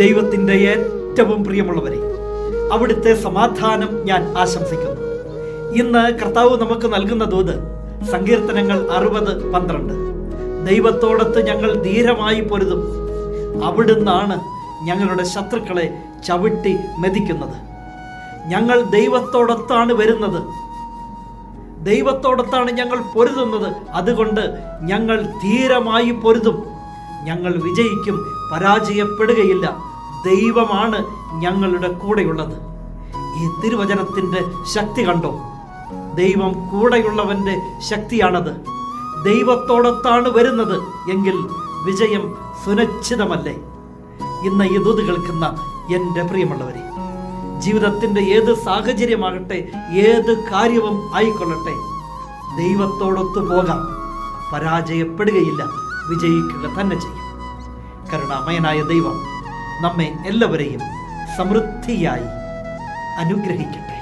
ദൈവത്തിന്റെ ഏറ്റവും പ്രിയമുള്ളവരെ അവിടുത്തെ സമാധാനം ഞാൻ ആശംസിക്കുന്നു. ഇന്ന് കർത്താവ് നമുക്ക് നൽകുന്ന ദൂത് സങ്കീർത്തനങ്ങൾ അറുപത് പന്ത്രണ്ട്. ദൈവത്തോടൊത്ത് ഞങ്ങൾ ധീരമായി പൊരുതും. അവിടുന്നാണ് ഞങ്ങളുടെ ശത്രുക്കളെ ചവിട്ടി മെതിക്കുന്നത്. ഞങ്ങൾ ദൈവത്തോടൊത്താണ് വരുന്നത്. ദൈവത്തോടൊത്താണ് ഞങ്ങൾ പൊരുതുന്നത്. അതുകൊണ്ട് ഞങ്ങൾ ധീരമായി പൊരുതും. ഞങ്ങൾ വിജയിക്കും പരാജയപ്പെടുകയില്ല. ദൈവമാണ് ഞങ്ങളുടെ കൂടെയുള്ളത്. ഈ തിരുവചനത്തിന്റെ ശക്തി കണ്ടോ? ദൈവം കൂടെയുള്ളവന്റെ ശക്തിയാണത്. ദൈവത്തോടൊത്താണ് വരുന്നത് എങ്കിൽ വിജയം സുനിശ്ചിതമല്ലേ? ഇന്ന് ഈ ദൂത് കേൾക്കുന്ന എന്റെ പ്രിയമുള്ളവരെ ജീവിതത്തിന്റെ ഏത് സാഹചര്യമാകട്ടെ ഏത് കാര്യവും ആയിക്കൊള്ളട്ടെ ദൈവത്തോടൊത്തു പോകാം പരാജയപ്പെടുകയില്ല വിജയിക്കുക തന്നെ ചെയ്യും. കരുണാമയനായ ദൈവം നമ്മെ എല്ലാവരെയും സമൃദ്ധിയായി അനുഗ്രഹിക്കട്ടെ.